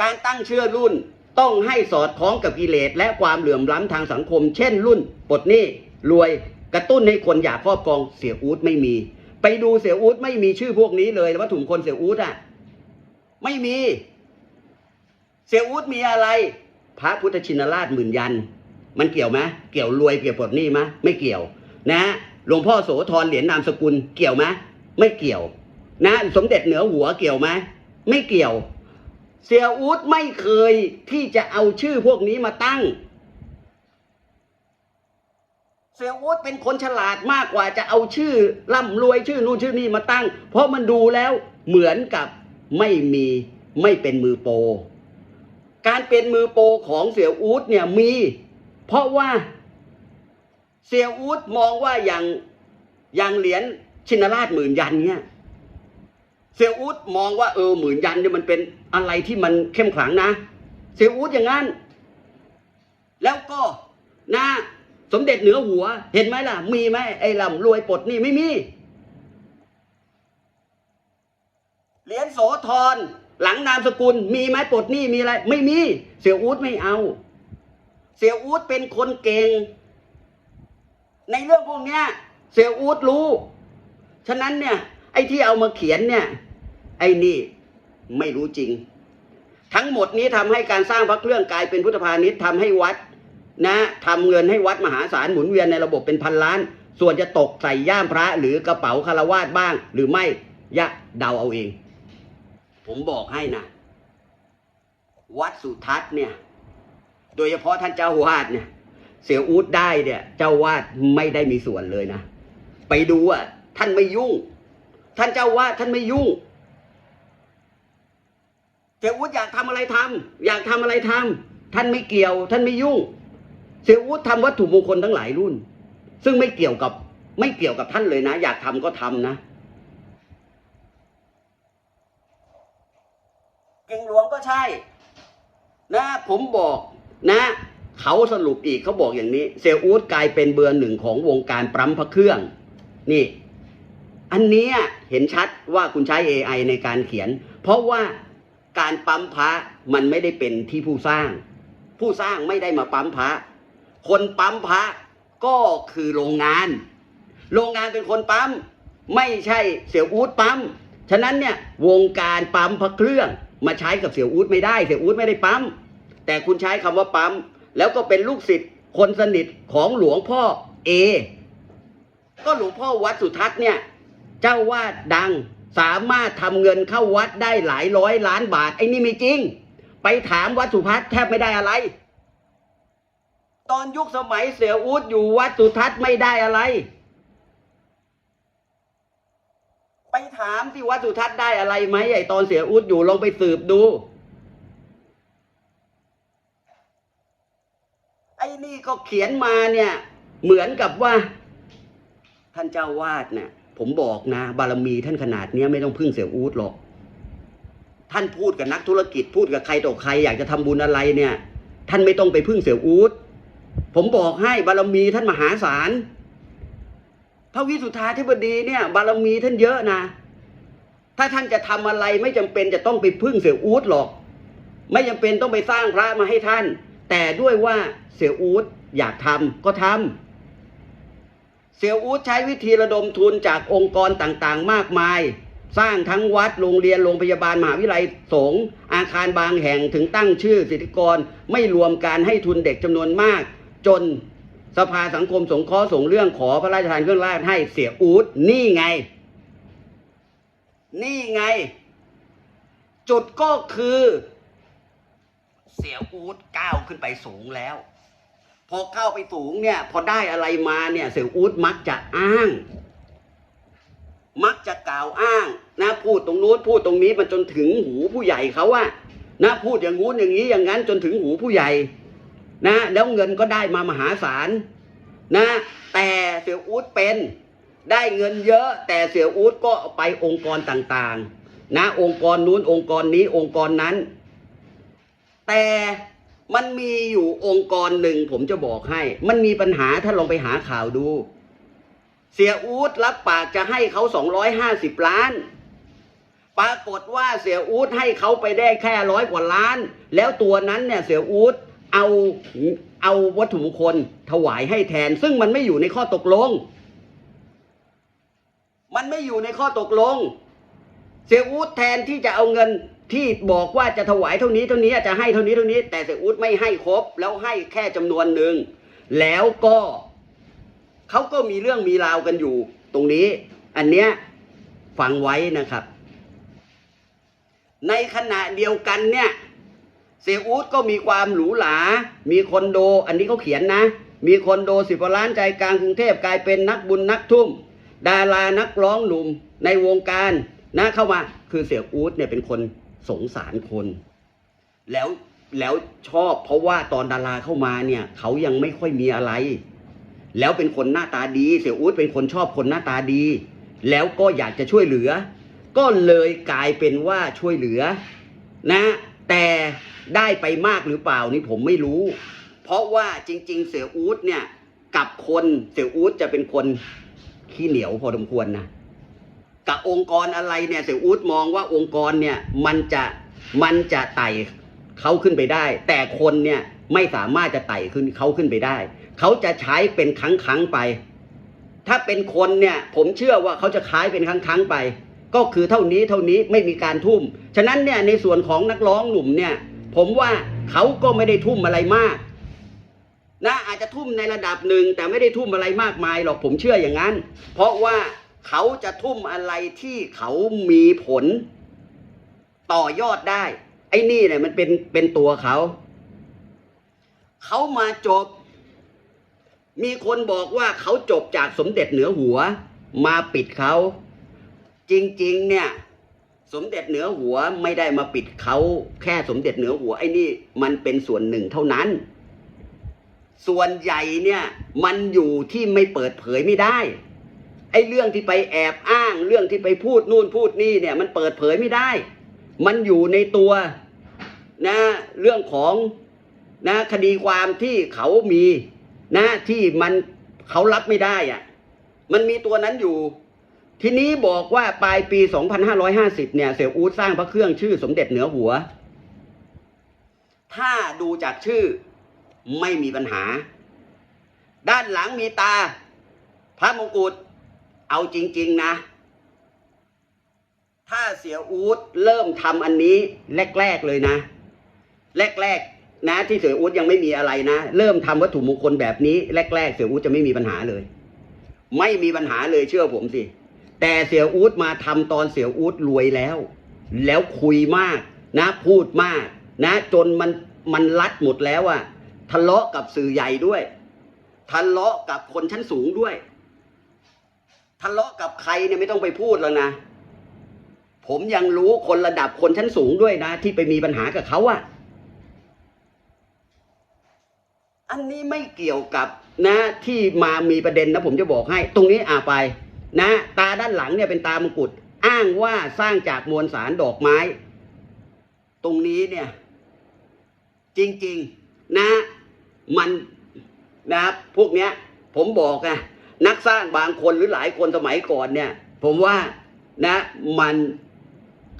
การตั้งชื่อรุ่นต้องให้สอดคล้องกับกิเลสและความเหลื่อมล้ำทางสังคม เช่นรุ่นปลดหนี้รวยกระตุ้นให้คนอยากครอบครองเสียอู๊ดไม่มี ไปดูเสียอู๊ดไม่มีชื่อพวกนี้เลยวัตถุมงคลเสียอู๊ดอะไม่มี เสียอู๊ดมีอะไร พระพุทธชินราชหมื่นยัน มันเกี่ยวไหมเกี่ยวรวยเกี่ยวปลดหนี้ไหมไม่เกี่ยว นะหลวงพ่อโสธรเหรียญนามสกุลเกี่ยวไหมไม่เกี่ยว นะ สมเด็จเหนือหัวเกี่ยวไหมไม่เกี่ยว เสียอู๊ดไม่เคยที่จะเอาชื่อพวกนี้มาตั้ง เสียอู๊ดเป็นคนฉลาดมากกว่าจะเอาชื่อร่ำรวยชื่อนู่นชื่อนี่มาตั้ง เพราะมันดูแล้วเหมือนกับไม่มีไม่เป็นมือโปรการเป็นมือโปรของเสียอู๊ดเนี่ยมี เพราะว่าเสียอู๊ดมองว่าอย่างอย่างเหรียญชินราชหมื่นยันเนี่ย เสียอู๊ดมองว่าเออหมื่นยันเนี่ยมันเป็นอะไรที่มันเข้มขลังนะเสียอู๊ดอย่างนั้น แล้วก็นะสมเด็จเหนือหัว เห็นไหมล่ะ มีไหมไอ้ลำรวยปลดนี่ไม่มีเหรียญโสธรหลังนามสกุล มีไหมปลดนี่มีอะไร ไม่มี เสียอู๊ดไม่เอา เสียอู๊ดเป็นคนเก่ง ในเรื่องพวกเนี้ยเสียอู๊ดรู้ ฉะนั้นเนี่ย ไอ้ที่เอามาเขียนเนี่ยไอ้นี่ไม่รู้จริง ทั้งหมดนี้ทำให้การสร้างพระเครื่องกลายเป็นพุทธพาณิชย์ทำให้วัดนะทำเงินให้วัดมหาศาลหมุนเวียนในระบบเป็นพันล้าน ส่วนจะตกใส่ย่ามพระหรือกระเป๋าคารวาสบ้าง หรือไม่ยะเดาเอาเอง ผมบอกให้นะ วัดสุทัศน์เนี่ย โดยเฉพาะท่านเจ้าวาดเนี่ย เสียอูดได้เนี่ย เจ้าวาดไม่ได้มีส่วนเลยนะ ไปดูอะท่านไม่ยุ่ง ท่านเจ้าวาดท่านไม่ยุ่งเสียอูดอยากทำอะไรทำอยากทำอะไรทำท่านไม่เกี่ยว ท่านไม่ยุ่ง เสียอูดทำวัตถุมงคลทั้งหลายรุ่น ซึ่งไม่เกี่ยวกับไม่เกี่ยวกับท่านเลยนะ อยากทำก็ทำนะเก่งหลวงก็ใช่ นะผมบอกนะ เขาสรุปอีกเขาบอกอย่างนี้เซลอูดกลายเป็นเบอร์หนึ่งของวงการปรัมพระเครื่อง นี่ อันนี้เห็นชัดว่าคุณใช้ AI ในการเขียน เพราะว่าการปั๊มพระมันไม่ได้เป็นที่ผู้สร้าง ผู้สร้างไม่ได้มาปั๊มพระ คนปั๊มพระก็คือโรงงาน โรงงานเป็นคนปั๊มไม่ใช่เสี่ยวอูดปั๊มฉะนั้นเนี่ยวงการปั๊มพระเครื่องมาใช้กับเสี่ยวอูดไม่ได้เสี่ยวอูดไม่ได้ปั๊มแต่คุณใช้คำว่าปั๊มแล้วก็เป็นลูกศิษย์คนสนิทของหลวงพ่อเอ ก็หลวงพ่อวัดสุทัศน์เนี่ย เจ้าวาดดังสามารถทำเงินเข้าวัดได้หลายร้อยล้านบาทไอ้นี่ไม่จริง ไปถามวัดสุทัศน์แทบไม่ได้อะไร ตอนยุคสมัยเสียอูดอยู่วัดสุทัศน์ไม่ได้อะไร ไปถามที่วัดสุทัศน์ได้อะไรไหมไอ้ตอนเสียอูดอยู่ลองไปสืบดู ไอ้นี่ก็เขียนมาเนี่ย เหมือนกับว่า ท่านเจ้าวาดเนี่ย ผมบอกนะ บารมีท่านขนาดนี้ไม่ต้องพึ่งเสียอูดหรอก ท่านพูดกับนักธุรกิจพูดกับใครต่อใคร อยากจะทำบุญอะไรเนี่ย ท่านไม่ต้องไปพึ่งเสียอูดผมบอกให้บารมีท่านมหาศาลพระวิสุทธาธิบดีเนี่ย บารมีท่านเยอะนะ ถ้าท่านจะทำอะไรไม่จำเป็นจะต้องไปพึ่งเสียอูดหรอก ไม่จำเป็นต้องไปสร้างพระมาให้ท่าน แต่ด้วยว่าเสียอูดอยากทำก็ทำ เสียวอู๊ดใช้วิธีระดมทุนจากองค์กรต่างๆ มากมาย สร้างทั้งวัดโรงเรียนโรงพยาบาลมหาวิทยาลัยสงฆ์อาคารบางแห่งถึงตั้งชื่อสิทธิกรไม่รวมการให้ทุนเด็กจำนวนมาก จนสภาสังคมสงเคราะห์ส่งเรื่องขอพระราชทานเครื่องราชให้เสียอู๊ดนี่ไง นี่ไง จุดก็คือ เสียอู๊ดก้าวขึ้นไปสูงแล้ว พอเข้าไปสูงเนี่ย พอได้อะไรมาเนี่ย เสี่ยวอูดมักจะอ้าง มักจะกล่าวอ้างนะพูดตรงนู้นพูดตรงนี้มันจนถึงหูผู้ใหญ่เขาอะนะพูดอย่างงู้นอย่างนี้อย่างนั้นจนถึงหูผู้ใหญ่ นะ แล้วเงินก็ได้มามหาศาลนะ แต่เสี่ยวอูดเป็นได้เงินเยอะ แต่เสี่ยวอูดก็ไปองค์กรต่างๆ นะ องค์กรนู้นองค์กรนี้องค์กรนั้น แต่ มันมีอยู่องค์กรหนึ่งผมจะบอกให้ มันมีปัญหาถ้าลองไปหาข่าวดู เสียอูดรับปากจะให้เขาสองร้อยห้าสิบล้าน ปรากฏว่าเสียอู๊ดให้เขาไปได้แค่ร้อยกว่าล้าน แล้วตัวนั้นเนี่ยเสียอู๊ดเอาเอาวัตถุมงคลถวายให้แทน ซึ่งมันไม่อยู่ในข้อตกลง มันไม่อยู่ในข้อตกลง เสียอู๊ดแทนที่จะเอาเงิน ที่บอกว่าจะถวายเท่านี้เท่านี้จะให้เท่านี้เท่านี้ แต่เสียอู๊ดไม่ให้ครบ แล้วให้แค่จำนวนหนึ่งแล้วก็เขาก็มีเรื่องมีราวกันอยู่ ตรงนี้ อันเนี้ยฟังไว้นะครับ ในขณะเดียวกันเนี่ยเสียอูดก็มีความหรูหรา มีคอนโด อันนี้เขาเขียนนะ มีคอนโดสิบล้านใจกลางกรุงเทพกลายเป็นนักบุญนักทุ่ม ดารานักร้องหนุ่มในวงการนะเข้ามา คือเสียอู๊ดเนี่ยเป็นคน สงสารคน แล้วแล้วชอบเพราะว่าตอนดาราเข้ามาเนี่ยเขายังไม่ค่อยมีอะไร แล้วเป็นคนหน้าตาดี เสี่ยอู๊ดเป็นคนชอบคนหน้าตาดี แล้วก็อยากจะช่วยเหลือ ก็เลยกลายเป็นว่าช่วยเหลือ นะ แต่ได้ไปมากหรือเปล่านี่ผมไม่รู้ เพราะว่าจริง ๆ เสี่ยอู๊ดเนี่ยกับคนเสี่ยอู๊ดจะเป็นคนขี้เหนียวพอสมควรนะ กับองค์กรอะไรเนี่ยเสี่ยอู๊ดมองว่าองค์กรเนี่ยมันจะมันจะไต่เขาขึ้นไปได้ แต่คนเนี่ยไม่สามารถจะไต่ขึ้นเขาขึ้นไปได้ เขาจะใช้เป็นครั้งครั้งไป ถ้าเป็นคนเนี่ยผมเชื่อว่าเขาจะขายเป็นครั้งครั้งไป ก็คือเท่านี้เท่านี้ไม่มีการทุ่ม ฉะนั้นเนี่ยในส่วนของนักร้องหนุ่มเนี่ย ผมว่าเขาก็ไม่ได้ทุ่มอะไรมากนะอาจจะทุ่มในระดับหนึ่งแต่ไม่ได้ทุ่มอะไรมากมายหรอกผมเชื่ออย่างนั้น เพราะว่า เขาจะทุ่มอะไรที่เขามีผลต่อยอดได้ ไอ้นี่เนี่ยมันเป็นเป็นตัวเขา เขามาจบ มีคนบอกว่าเขาจบจากสมเด็จเหนือหัว มาปิดเขา จริง ๆ เนี่ย สมเด็จเหนือหัวไม่ได้มาปิดเขา แค่สมเด็จเหนือหัวไอ้นี่มันเป็นส่วนหนึ่งเท่านั้น ส่วนใหญ่เนี่ย มันอยู่ที่ไม่เปิดเผยไม่ได้ ไอ้เรื่องที่ไปแอบอ้างเรื่องที่ไปพูดนู่นพูดนี่เนี่ยมันเปิดเผยไม่ได้ มันอยู่ในตัวนะเรื่องของนะคดีความที่เขามีนะที่มันเขารับไม่ได้อะมันมีตัวนั้นอยู่ ทีนี้บอกว่าปลายปี 2550 เนี่ยเสี่ยอู๊ดสร้างพระเครื่องชื่อสมเด็จเหนือหัว ถ้าดูจากชื่อไม่มีปัญหา ด้านหลังมีตา พระมงกุฎ เอาจริง ๆ นะ ถ้าเสียอู๊ดเริ่มทำอันนี้แรก ๆ เลยนะ แรก ๆ นะ ที่เสียอู๊ดยังไม่มีอะไรนะ เริ่มทำวัตถุมงคลแบบนี้ แรก ๆ เสียอู๊ดจะไม่มีปัญหาเลย ไม่มีปัญหาเลยเชื่อผมสิ แต่เสียอู๊ดมาทำตอนเสียอู๊ดรวยแล้ว แล้วคุยมากนะ พูดมากนะ จนมันมันรัดหมดแล้วอะทะเลาะกับสื่อใหญ่ด้วย ทะเลาะกับคนชั้นสูงด้วย ทะเลาะกับใครเนี่ยไม่ต้องไปพูดแล้วนะ ผมยังรู้คนระดับคนชั้นสูงด้วยนะ ที่ไปมีปัญหากับเขาอะอันนี้ไม่เกี่ยวกับนะที่มามีประเด็นนะผมจะบอกให้ ตรงนี้อ่าไป นะ ตาด้านหลังเนี่ยเป็นตามงกุฎอ้างว่าสร้างจากมวลสารดอกไม้ ตรงนี้เนี่ย จริง ๆ นะ มันนะพวกเนี้ย ผมบอกอะ นักสร้างบางคนหรือหลายคนสมัยก่อนเนี่ย ผมว่านะมัน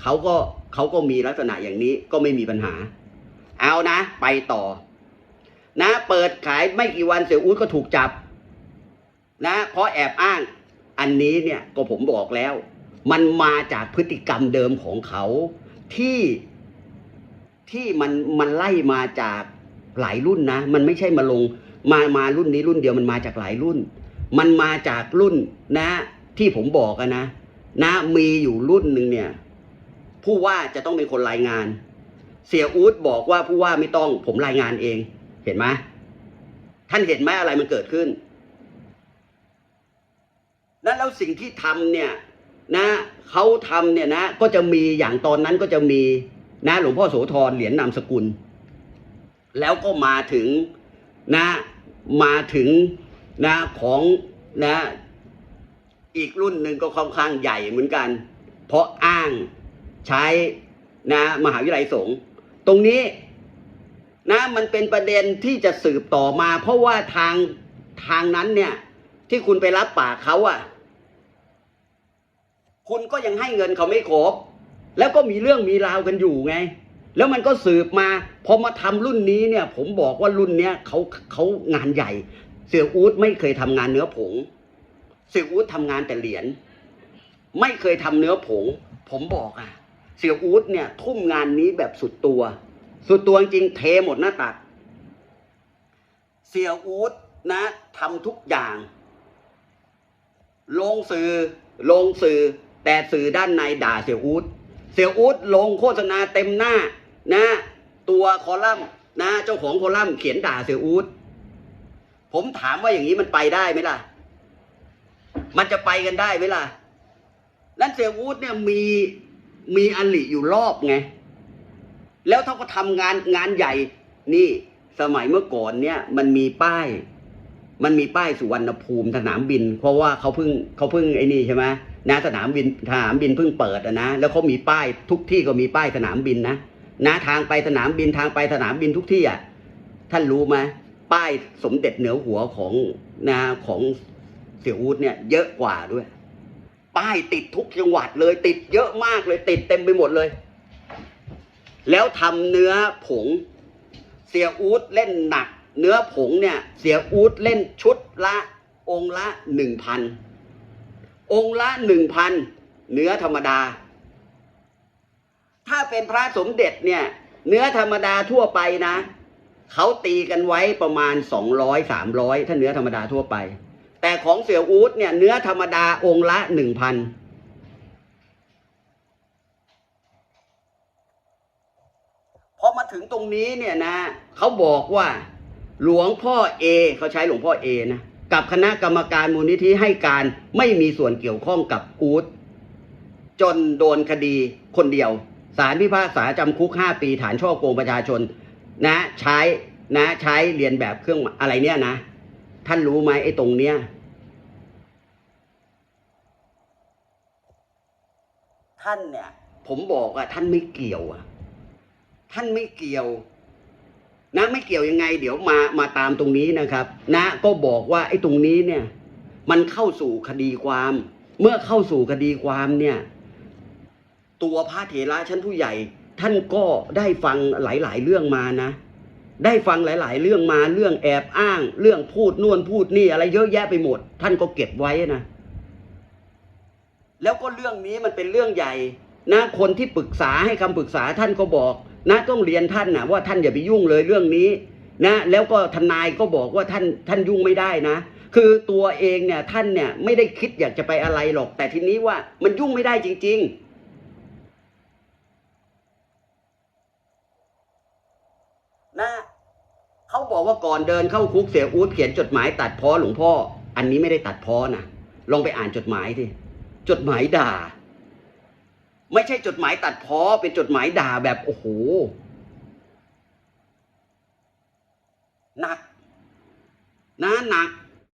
เขาก็เขาก็มีลักษณะอย่างนี้ก็ไม่มีปัญหา เอานะ ไปต่อ นะ เปิดขายไม่กี่วันเสียอู๊ดก็ถูกจับ นะเพราะแอบอ้าง อันนี้เนี่ยก็ผมบอกแล้ว มันมาจากพฤติกรรมเดิมของเขาที่ที่มันมันไล่มาจากหลายรุ่นนะ มันไม่ใช่มาลงมามารุ่นนี้รุ่นเดียวมันมาจากหลายรุ่น มันมาจากรุ่นนะ ที่ผมบอกนะ นะมีอยู่รุ่นหนึ่งเนี่ย ผู้ว่าจะต้องเป็นคนรายงาน เสียอู๊ดบอกว่าผู้ว่าไม่ต้องผมรายงานเอง เห็นไหมท่านเห็นไหมอะไรมันเกิดขึ้นแล้วแล้วสิ่งที่ทำเนี่ยนะเขาทำเนี่ยนะก็จะมีอย่างตอนนั้นก็จะมีนะหลวงพ่อโสธรเหรียญนามสกุล แล้วก็มาถึงนะมาถึง นะของนะอีกรุ่นหนึ่งก็ค่อนข้างใหญ่เหมือนกัน เพราะอ้างใช้นะมหาวิทยาลัยสงฆ์ตรงนี้นะมันเป็นประเด็นที่จะสืบต่อมา เพราะว่าทางทางนั้นเนี่ยที่คุณไปรับปากเขาอะคุณก็ยังให้เงินเขาไม่ครบ แล้วก็มีเรื่องมีราวกันอยู่ไง แล้วมันก็สืบมาพอมาทำรุ่นนี้เนี่ย ผมบอกว่ารุ่นเนี้ยเขาเขางานใหญ่ เสี่ยอู๊ดไม่เคยทำงานเนื้อผง เสี่ยอู๊ดทำงานแต่เหรียญไม่เคยทำเนื้อผง ผมบอกอะ เสี่ยอู๊ดเนี่ย ทุ่มงานนี้แบบสุดตัว สุดตัวจริงเทหมดหน้าตัก เสียอู๊ดนะทำทุกอย่าง ลงสื่อลงสื่อ แต่สื่อด้านในด่าเสียอู๊ดเสียอู๊ดลงโฆษณาเต็มหน้า นะ ตัวคอลัมน์นะ เจ้าของคอลัมน์เขียนด่าเสียอู๊ด ผมถามว่าอย่างนี้มันไปได้ไหมล่ะ มันจะไปกันได้ไหมล่ะนั่นเสี่ยอู๊ดเนี่ยมีมีอลิอยู่รอบไง แล้วถ้าก็ทำงานงานใหญ่ นี่สมัยเมื่อก่อนเนี่ย มันมีป้าย มันมีป้ายสุวรรณภูมิสนามบิน เพราะว่าเขาเพิ่งเขาเพิ่งไอ้นี่ใช่ไหมนะสนามบินสนามบินเพิ่งเปิดนะ แล้วเขามีป้ายทุกที่ก็มีป้ายสนามบินนะนะทางไปสนามบินทางไปสนามบินทุกที่อะท่านรู้ไหม ป้ายสมเด็จเหนือหัวของนะของเสี่ยอูดเนี่ยเยอะกว่าด้วย ป้ายติดทุกจังหวัดเลย ติดเยอะมากเลย ติดเต็มไปหมดเลย แล้วทำเนื้อผง เสียอูดเล่นหนัก เนื้อผงเนี่ย เสียอูดเล่นชุดละองละหนึ่งพันองละหนึ่งพันเนื้อธรรมดา ถ้าเป็นพระสมเด็จเนี่ย เนื้อธรรมดาทั่วไปนะ เขาตีกันไว้ประมาณสองร้อยสามร้อยถ้าเนื้อธรรมดาทั่วไป แต่ของเสี่ยวอู๊ดเนี่ยเนื้อธรรมดาองค์ละหนึ่งพันพอมาถึงตรงนี้เนี่ยนะเขาบอกว่า หลวงพ่อเอเขาใช้หลวงพ่อเอนะกับคณะกรรมการมูลนิธิให้การไม่มีส่วนเกี่ยวข้องกับอูดจนโดนคดีคนเดียวศาลพิพากษาจำคุกห้าปีฐานช่อโกงประชาชน นะใช้นะใช้เรียนแบบเครื่องอะไรเนี่ยนะ ท่านรู้ไหมไอ้ตรงเนี้ยท่านเนี่ย ผมบอกอะท่านไม่เกี่ยวอะท่านไม่เกี่ยว นะไม่เกี่ยวยังไง เดี๋ยวมามาตามตรงนี้นะครับ นะก็บอกว่าไอ้ตรงนี้เนี่ย มันเข้าสู่คดีความ เมื่อเข้าสู่คดีความเนี่ย ตัวพระเถระชั้นผู้ใหญ่ ท่านก็ได้ฟังหลาย ๆ เรื่องมานะ ได้ฟังหลาย ๆ เรื่องมาเรื่องแอบอ้าง เรื่องพูดน่วนพูดนี่อะไรเยอะแยะไปหมด ท่านก็เก็บไว้นะ แล้วก็เรื่องนี้มันเป็นเรื่องใหญ่นะคนที่ปรึกษาให้คำปรึกษาท่านก็บอกนะต้องเรียนท่านนะว่าท่านอย่าไปยุ่งเลยเรื่องนี้นะแล้วก็ทนายก็บอกว่าท่านท่านยุ่งไม่ได้นะ คือตัวเองเนี่ยท่านเนี่ยไม่ได้คิดอยากจะไปอะไรหรอก แต่ทีนี้ว่ามันยุ่งไม่ได้จริง ๆ นะเขาบอกว่าก่อนเดินเข้าคุกเสียอู๊ดเขียนจดหมายตัดพ้อหลวงพ่อ อันนี้ไม่ได้ตัดพ้อนะลองไปอ่านจดหมายดิจดหมายด่า ไม่ใช่จดหมายตัดพ้อเป็นจดหมายด่าแบบโอ้โหหนักนะหนัก